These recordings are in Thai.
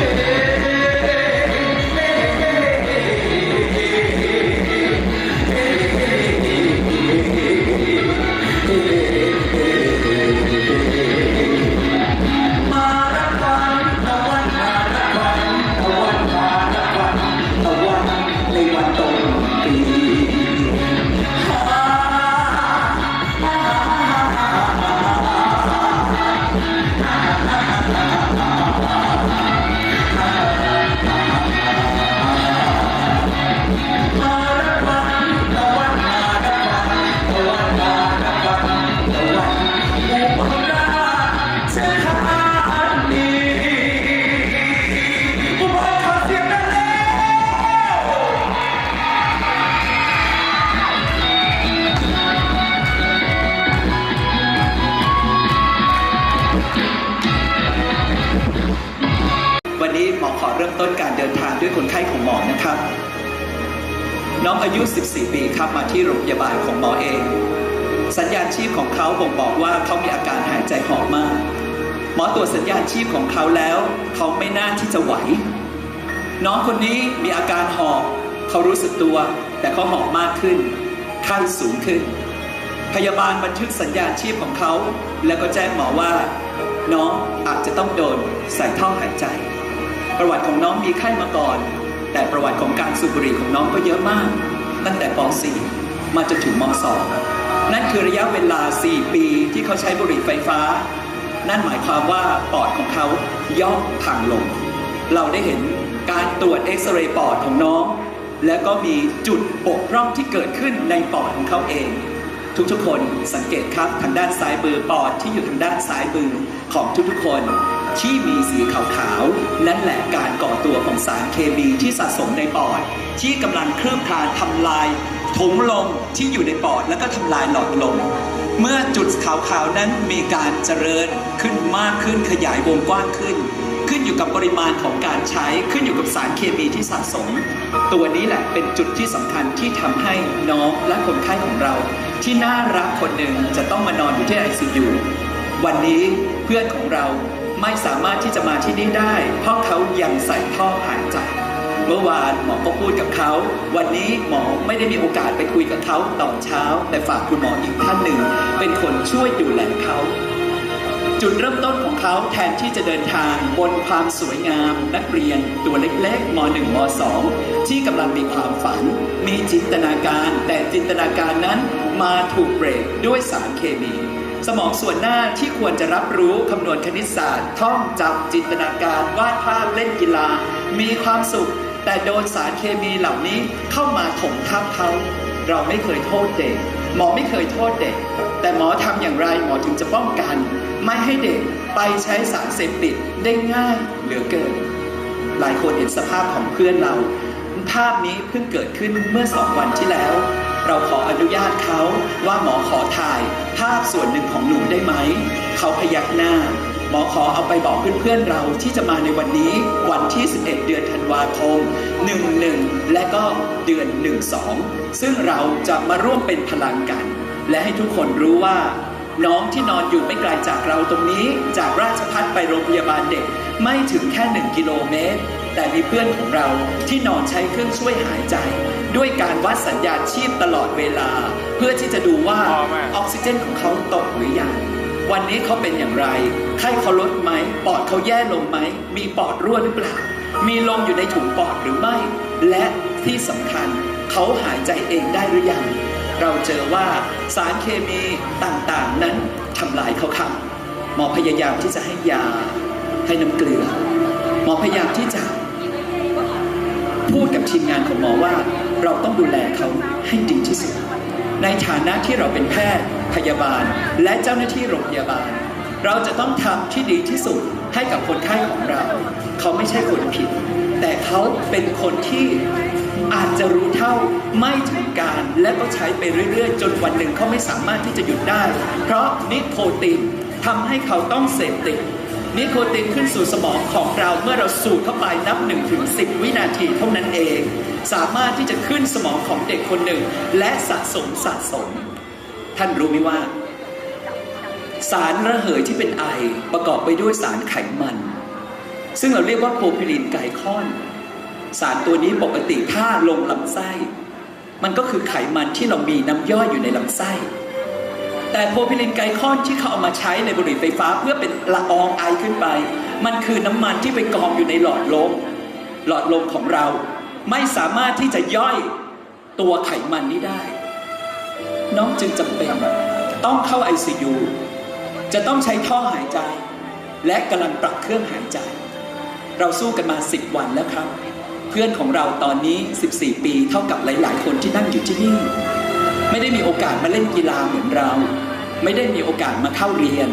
ม น้องอายุ 14 ปีครับมาที่โรงพยาบาลของหมอเอง สัญญาณชีพของเขาบ่งบอกว่าเขามีอาการหายใจหอบมาก หมอตรวจสัญญาณชีพของเขาแล้ว เขาไม่น่าที่จะไหว น้องคนนี้มีอาการหอบเขารู้สึกตัว แต่เขาหอบมากขึ้นไข้สูงขึ้น พยาบาลบันทึกสัญญาณชีพของเขา แล้วก็แจ้งหมอว่า น้องอาจจะต้องโดนใส่ท่อหายใจ ประวัติของน้องมีไข้มาก่อน แต่ประวัติของการสูบบุหรี่ของน้องก็เยอะมาก ตั้งแต่ป .4 มาจนถึงม .2 นั่นคือระยะเวลา 4 ปีที่เขาใช้บุหรี่ไฟฟ้า นั่นหมายความว่าปอดของเขาย่อมพังลง เราได้เห็นการตรวจเอ็กซเรย์ปอดของน้อง และก็มีจุดบกพร่องที่เกิดขึ้นในปอดของเขาเอง ทุกๆคนสังเกตครับทางด้านซ้ายมือปอดที่อยู่ทางด้านซ้ายมือของทุกๆคน ที่มีสีขาวๆนั่นแหละการก่อตัวของสารเคมีที่สะสมในปอด ที่กำลังเคลื่อนคลานทำลายถุงลมที่อยู่ในปอดแล้วก็ทำลายหลอดลมเมื่อจุดขาวๆนั้นมีการเจริญขึ้นมากขึ้นขยายวงกว้างขึ้น ขึ้นอยู่กับปริมาณของการใช้ขึ้นอยู่กับสารเคมีที่สะสม ตัวนี้แหละเป็นจุดที่สำคัญที่ทำให้น้องและคนไข้ของเรา ที่น่ารักคนหนึ่งจะต้องมานอนอยู่ที่ ICU วันนี้เพื่อนของเรา ไม่สามารถที่จะมาที่นี่ได้ เพราะเขายังใส่ท่อหายใจ เมื่อวานหมอก็พูดกับเขา วันนี้หมอไม่ได้มีโอกาสไปคุยกับเขาตอนเช้า แต่ฝากคุณหมออีกท่านหนึ่ง เป็นคนช่วยดูแลเขาจุดเริ่มต้นของเขาแทนที่จะเดินทางบนความสวยงาม นักเรียนตัวเล็กๆม .1 ม .2 ที่กำลังมีความฝัน มีจินตนาการ แต่จินตนาการนั้นมาถูกเบรกด้วยสารเคมี สมองส่วนหน้าที่ควรจะรับรู้คำนวณคณิตศาสตร์ ท่องจำจินตนาการวาดภาพเล่นกีฬา มีความสุข แต่โดนสารเคมีเหล่านี้เข้ามาถมทับเขาเราไม่เคยโทษเด็ก หมอไม่เคยโทษเด็ก แต่หมอทำอย่างไรหมอถึงจะป้องกัน ไม่ให้เด็กไปใช้สารเสพติดได้ง่ายเหลือเกิน หลายคนเห็นสภาพของเพื่อนเรา ภาพนี้เพิ่งเกิดขึ้นเมื่อสองวันที่แล้ว เราขออนุญาตเขาว่าหมอขอถ่ายภาพส่วนหนึ่งของหนูได้ไหม เขาพยักหน้า หมอขอเอาไปบอกเพื่อนๆเราที่จะมาในวันนี้วันที่ 11 เดือนธันวาคม 11 และก็เดือน 12 ซึ่งเราจะมาร่วมเป็นพลังกัน และให้ทุกคนรู้ว่า น้องที่นอนอยู่ไม่ไกลจากเราตรงนี้ จากราชพัฒไปโรงพยาบาลเด็กไม่ถึงแค่ 1 กิโลเมตร แต่มีเพื่อนของเราที่นอนใช้เครื่องช่วยหายใจ ด้วยการวัดสัญญาณชีพตลอดเวลา เพื่อที่จะดูว่าพอไหมออกซิเจนของเขาตกหรือยังวันนี้เขาเป็นอย่างไรไข้เขาลดไหม ปอดเขาแย่ลงไหม มีปอดรั่วหรือเปล่า มีลมอยู่ในถุงปอดหรือไม่ และที่สำคัญเขาหายใจเองได้หรือยัง เราเจอว่าสารเคมีต่างๆนั้นทำลายเขาครับหมอพยายามที่จะให้ยา ให้น้ำเกลือ หมอพยายามที่จะ พูดกับทีมงานของหมอว่า เราต้องดูแลเขาให้ดีที่สุด ในฐานะที่เราเป็นแพทย์ พยาบาล และเจ้าหน้าที่โรงพยาบาล เราจะต้องทำที่ดีที่สุดให้กับคนไข้ของเรา เขาไม่ใช่คนผิด แต่เขาเป็นคนที่อาจจะรู้เท่าไม่ถึงการและก็ใช้ไปเรื่อยๆ จนวันหนึ่งเขาไม่สามารถที่จะหยุดได้ เพราะนิโคตินทำให้เขาต้องเสพติด นิโคตินขึ้นสู่สมองของเราเมื่อเราสูดเข้าไปนับ1ถึง10วินาทีเท่านั้นเอง สามารถที่จะขึ้นสมองของเด็กคนหนึ่ง และสะสมสะสม ท่านรู้ไหมว่า สารระเหยที่เป็นไอประกอบไปด้วยสารไขมัน ซึ่งเราเรียกว่าโพพิลินไกคอน สารตัวนี้ปกติถ้าลงลำไส้ มันก็คือไขมันที่เรามีน้ำย่อยอยู่ในลำไส้ แต่โพพิลินไกลคอนที่เขาเอามาใช้ในบุหรี่ไฟฟ้าเพื่อเป็นละอองไอขึ้นไป มันคือน้ำมันที่ไปกองอยู่ในหลอดลมหลอดลมของเราไม่สามารถที่จะย่อยตัวไขมันนี้ได้ น้องจึงจำเป็นต้องเข้า ICU จะต้องใช้ท่อหายใจ และกำลังปรับเครื่องหายใจ เราสู้กันมา 10 วันแล้วครับ เพื่อนของเราตอนนี้ 14 ปีเท่ากับหลาย ๆ คนที่นั่งอยู่ที่นี่ ไม่ได้มีโอกาสมาเล่นกีฬาเหมือนเรา ไม่ได้มีโอกาสมาเข้าเรียน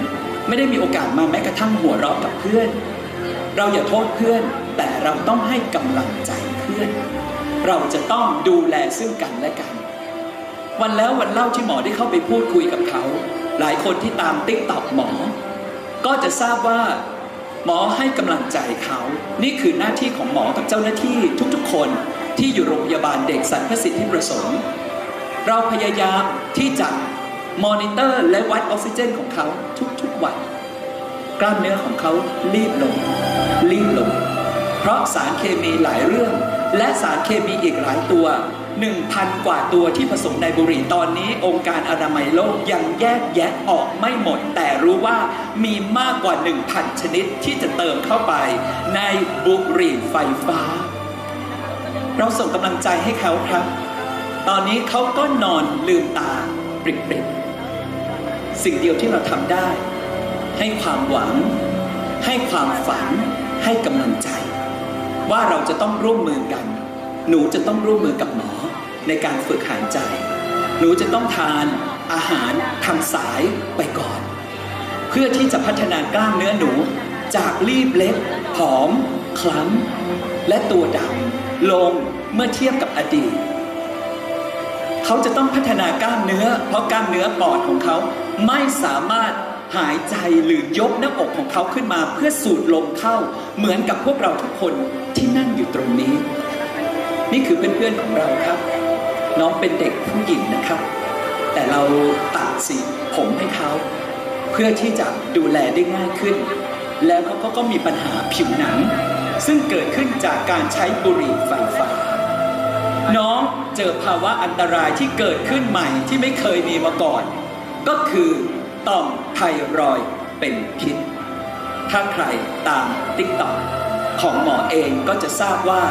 ไม่ได้มีโอกาสมาแม้กระทั่งหัวเราะกับเพื่อน เราอย่าโทษเพื่อน แต่เราต้องให้กำลังใจเพื่อน เราจะต้องดูแลซึ่งกันและกัน วันแล้ววันเล่าที่หมอได้เข้าไปพูดคุยกับเขา หลายคนที่ตามติ๊กตอกหมอ ก็จะทราบว่าหมอให้กำลังใจเขา นี่คือหน้าที่ของหมอกับเจ้าหน้าที่ทุกๆคนที่อยู่โรงพยาบาลเด็กสันพสิทธิประสงค์ เราพยายามที่จะมอนิเตอร์และวัดออกซิเจนของเขาทุกๆวัน กล้ามเนื้อของเขารีบลง รีบลง เพราะสารเคมีหลายเรื่อง และสารเคมีอีกหลายตัว 1,000 กว่าตัวที่ผสมในบุหรี่ตอนนี้ องค์การอนามัยโลกยังแยกแยะออกไม่หมด แต่รู้ว่ามีมากกว่า 1,000 ชนิดที่จะเติมเข้าไปในบุหรี่ไฟฟ้า เราส่งกำลังใจให้เขาครับ ตอนนี้เขาก็นอนลืมตาปริบๆสิ่งเดียวที่เราทำได้ ให้ความหวัง ให้ความฝัน ให้กำลังใจ ว่าเราจะต้องร่วมมือกัน หนูจะต้องร่วมมือกับหมอในการฝึกหายใจ หนูจะต้องทานอาหารทางสายไปก่อน เพื่อที่จะพัฒนากล้ามเนื้อหนูจากรีบเล็กผอม คล้ำ และตัวดำลงเมื่อเทียบกับอดีต เขาจะต้องพัฒนากล้ามเนื้อ เพราะกล้ามเนื้อปอดของเขาไม่สามารถหายใจหรือยกหน้าอกของเขาขึ้นมาเพื่อสูดลมเข้า เหมือนกับพวกเราทุกคนที่นั่งอยู่ตรงนี้ นี่คือเพื่อนๆของเราครับ น้องเป็นเด็กผู้หญิงนะครับ แต่เราตัดสีผมให้เขา เพื่อที่จะดูแลได้ง่ายขึ้น แล้วเขาก็ก็มีปัญหาผิวหนัง ซึ่งเกิดขึ้นจากการใช้บุหรี่ไฟฟ้าน้อง เจอภาวะอันตรายที่เกิดขึ้นใหม่ที่ไม่เคยมีมาก่อน ก็คือต่อมไทรอยด์เป็นพิษ ถ้าใครตามติ๊กต็อกของหมอเองก็จะทราบว่า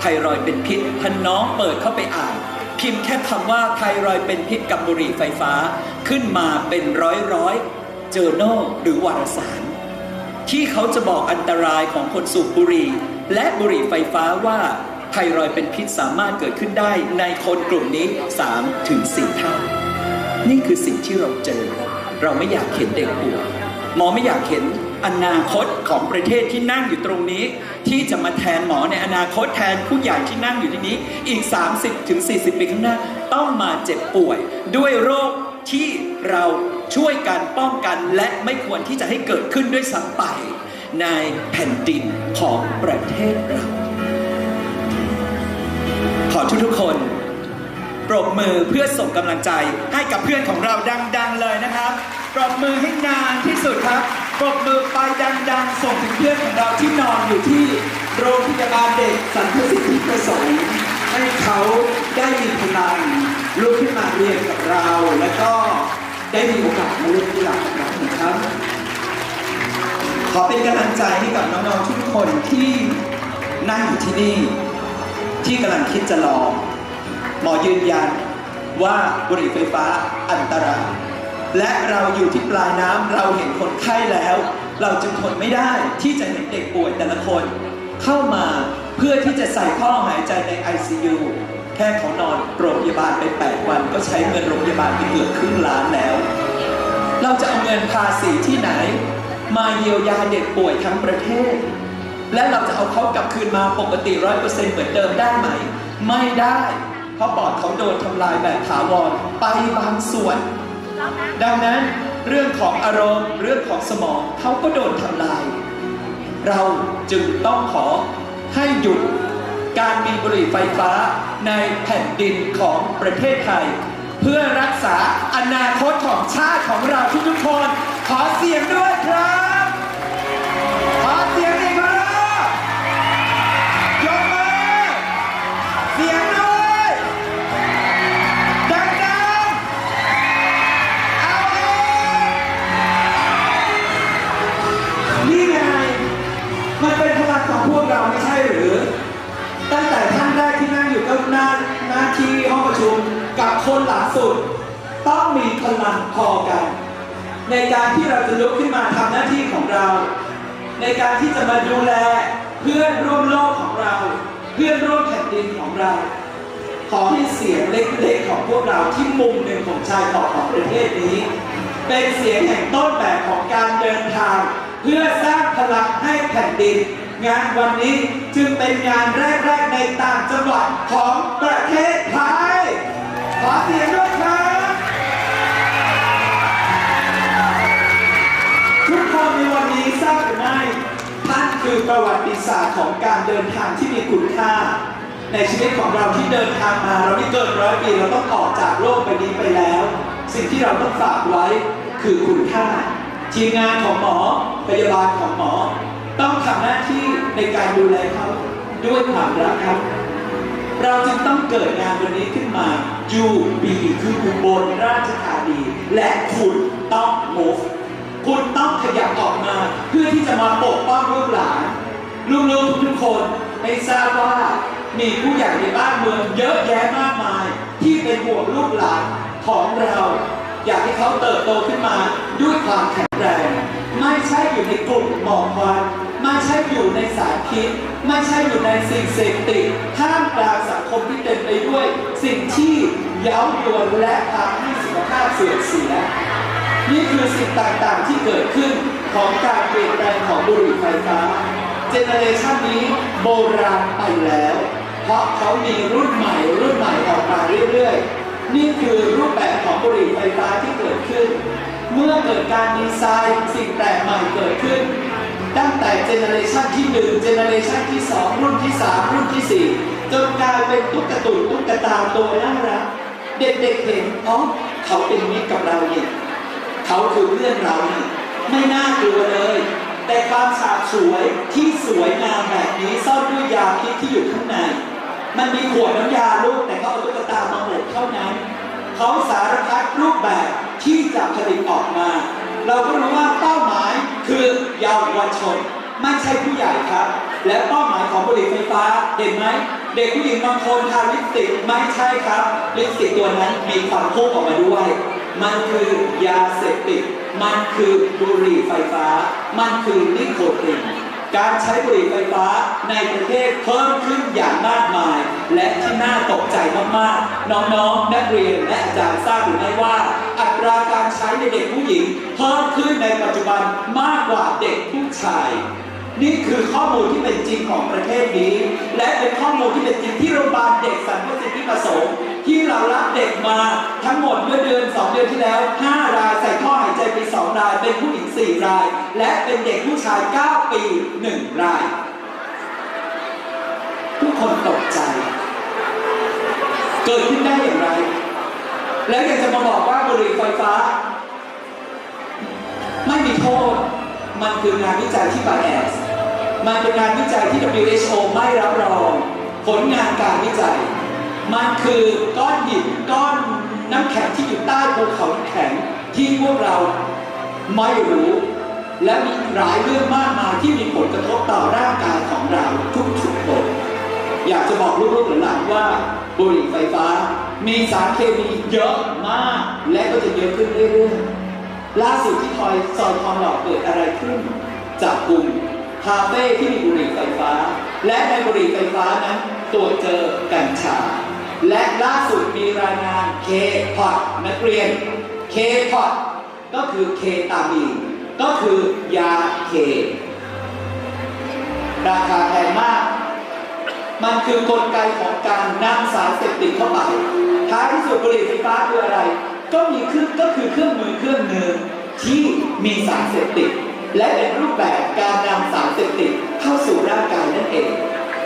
ไทรอยด์เป็นพิษท่านน้องเปิดเข้าไปอ่าน พิมพ์แค่คำว่าไทรอยด์เป็นพิษกับบุหรี่ไฟฟ้าขึ้นมาเป็นร้อยร้อยเจอโนหรือวารสาร ที่เขาจะบอกอันตรายของคนสูบบุหรี่ และบุหรี่ไฟฟ้าว่า ไทรอยเป็นพิษสามารถเกิดขึ้นได้ในคนกลุ่มนี้ 3 ถึง 4 เท่า นี่คือสิ่งที่เราเจอ เราไม่อยากเห็นเด็กป่วยหมอไม่อยากเห็นอนาคตของประเทศที่นั่งอยู่ตรงนี้ ที่จะมาแทนหมอในอนาคตแทนผู้ใหญ่ที่นั่งอยู่ที่นี้ อีก 30ถึง40 ปีข้างหน้า ต้องมาเจ็บป่วย ด้วยโรคที่เราช่วยกันป้องกันและไม่ควรที่จะให้เกิดขึ้นด้วยซ้ำไป ในแผ่นดินของประเทศเรา ขอทุกๆคน ปรบมือเพื่อส่งกำลังใจให้กับเพื่อนของเราดัง ๆ เลยนะครับ ปรบมือให้นานที่สุดครับ ปรบมือไปดัง ๆ ส่งถึงเพื่อนของเราที่นอนอยู่ที่โรงพยาบาลเด็กสันพสิทธิประสงค์ให้เขาได้มีพลังลุกขึ้นมาเรียนกับเรา แล้วก็ได้มีโอกาสมาเล่นกีฬากับเราครับ ขอเป็นกำลังใจให้กับน้องๆทุกคนที่นั่งอยู่ที่นี่ ที่กำลังคิดจะลองหมอยืนยันว่าบุหรี่ไฟฟ้าอันตราย และเราอยู่ที่ปลายน้ำเราเห็นคนไข้แล้ว เราจึงทนไม่ได้ที่จะเห็นเด็กป่วยแต่ละคน เข้ามาเพื่อที่จะใส่ท่อหายใจใน ICU แค่เขานอนโรงพยาบาลไป 8 วัน ก็ใช้เงินโรงพยาบาลไปเกือบครึ่งล้านแล้ว เราจะเอาเงินภาษีที่ไหน มาเยียวยาเด็กป่วยทั้งประเทศ และเราจะเอาเขากลับคืนมาปกติร้อยเปอร์เซ็นต์เหมือนเดิมได้ไหม ไม่ได้ เพราะปอดเขาโดนทำลายแบบถาวรไปบางส่วน ดังนั้นเรื่องของอารมณ์เรื่องของสมองเขาก็โดนทำลาย เราจึงต้องขอให้หยุดการมีบุหรี่ไฟฟ้าในแผ่นดินของประเทศไทย เพื่อรักษาอนาคตของชาติของเราทุกๆคน ขอเสียงด้วยครับ ขอเสียงอีกครั้ง สุดต้องมีพลังพอกัน ในการที่เราจะลุกขึ้นมาทำหน้าที่ของเรา ในการที่จะมาดูแลเพื่อนร่วมโลกของเรา เพื่อนร่วมแผ่นดินของเรา ขอให้เสียงเล็กๆของพวกเราที่มุมหนึ่งของชายขอบของประเทศนี้ เป็นเสียงแห่งต้นแบบของการเดินทาง เพื่อสร้างพลังให้แผ่นดิน งานวันนี้จึงเป็นงานแรกๆในต่างจังหวัดของประเทศไทย ขอเสียงด้วยครับ ทุกคนในวันนี้ทราบหรือไม่ท่านคือประวัติศาสตร์ของการเดินทางที่มีคุณค่า ในชีวิตของเราที่เดินทางมาเราไม่เกินร้อยปีเราต้องออกจากโลกใบนี้ไปแล้ว สิ่งที่เราต้องฝากไว้คือคุณค่า ทีมงานของหมอพยาบาลของหมอ ต้องทำหน้าที่ในการดูแลเขาด้วยความรักครับ เราจึงต้องเกิดงานวันนี้ขึ้นมา UB คืออุบลราชธานี และคุณต้อง move คุณต้องขยับออกมา เพื่อที่จะมาปกป้องลูกหลานลูกๆทุกคนให้ทราบว่ามีผู้ใหญ่ในบ้านเมืองเยอะแยะมากมาย ที่เป็นห่วงลูกหลานของเรา อยากให้เขาเติบโตขึ้นมาด้วยความแข็งแรง ไม่ใช่อยู่ในกลุ่มหมอกควัน ไม่ใช่อยู่ในสารพิษไม่ใช่อยู่ในสิ่งเสพติดท่ามกลางสังคมที่เต็มไปด้วย สิ่งที่เย้ายวนและทำให้สุขภาพเสื่อมเสียนี่คือสิ่งต่างๆที่เกิดขึ้นของการเปลี่ยนแปลงของบุหรี่ไฟฟ้า เจเนเรชันนี้โบราณไปแล้ว เพราะเขามีรุ่นใหม่ รุ่นใหม่ออกมาเรื่อยๆ นี่คือรูปแบบของบุหรี่ไฟฟ้าที่เกิดขึ้น เมื่อเกิดการดีไซน์สิ่งแปลกใหม่เกิดขึ้น ตั้งแต่เจเนเรชันที่1เจเนเรชันที่ 2 รุ่นที่ 3 รุ่นที่ 4 จนกลายเป็นตุ๊กตุนตุ๊กตาตัวน่ารักเด็กๆเห็นอ๋อเขาเป็นมิตรกับเราเนี่ยเขาคือเพื่อนเรานี่ไม่น่ากลัวเลย แต่ความฉาบฉวยที่สวยงามแบบนี้ซ่อนด้วยยาพิษที่อยู่ข้างใน มันมีขวดน้ำยาลูกแต่เขาเอาตุ๊กตามาหมกเท่านั้นเขาสารพัดรูปแบบที่จะผลิตออกมา เราก็รู้ว่าเป้าหมายคือเยาวชนไม่ใช่ผู้ใหญ่ครับ และเป้าหมายของบุหรี่ไฟฟ้าเห็นไหมเด็กผู้หญิงบางคนทาลิปสติกไม่ใช่ครับ ลิปสติกตัวนั้นมีควันพุ่งออกมาด้วย มันคือยาเสพติดมันคือบุหรี่ไฟฟ้า มันคือนิโคตินการใช้บุหรี่ไฟฟ้าในประเทศเพิ่มขึ้นอย่างมากมาย และที่น่าตกใจมากๆ น้องๆนักเรียนและอาจารย์ทราบหรือไม่ว่าอั ราการใช้ในเด็กผู้หญิงเพิ่มขึ้นในปัจจุบันมากกว่าเด็กผู้ชาย นี่คือข้อมูลที่เป็นจริงของประเทศนี้ และเป็นข้อมูลที่เป็นจริงที่โรงพยาบาลเด็กสันพสิทธิประสงค์ที่เรารับเด็กมาทั้งหมดเมื่อเดือน 2 เดือนที่แล้ว 5 รายใส่ท่อหายใจไป 2 ราย เป็นผู้หญิง 4 ราย และเป็นเด็กผู้ชาย 9 ปี 1 ราย ทุกคนตกใจ เกิดขึ้นได้อย่างไร แล้วยังจะมาบอกว่าบุหรี่ไฟฟ้า ไม่มีโทษ มันคืองานวิจัยที่ bias มันเป็นงานวิจัยที่ WHO ไม่รับรอง ผลงานการวิจัย มันคือก้อนหินก้อนน้ำแข็งที่อยู่ใต้ภูเขาน้ำแข็งที่พวกเราไม่รู้ และมีหลายเรื่องมากมายที่มีผลกระทบต่อร่างกายของเราทุกๆคนอยากจะบอกลูกๆหลานว่าบุหรี่ไฟฟ้า มีสารเคมีเยอะมาก และก็จะเยอะขึ้นเรื่อยๆ ล่าสุดที่ทอยซอยทองหล่อเกิดอะไรขึ้น จากกลุ่มคาเฟ่ที่มีบุหรี่ไฟฟ้า และในบุหรี่ไฟฟ้านั้นตรวจเจอกัญชา และล่าสุดมีรายงานเคพอดนักเรียนเคพอดก็คือเคตามีนก็คือยาเคราคาแพงมาก มันคือกลไกของการนำสารเสพติดเข้าไป ท้ายที่สุดบุหรี่ไฟฟ้าคืออะไร ก็มีเครื่องก็คือเครื่องมือเครื่องหนึ่งที่มีสารเสพติด และเป็นรูปแบบการนำสารเสพติดเข้าสู่ร่างกายนั่นเอง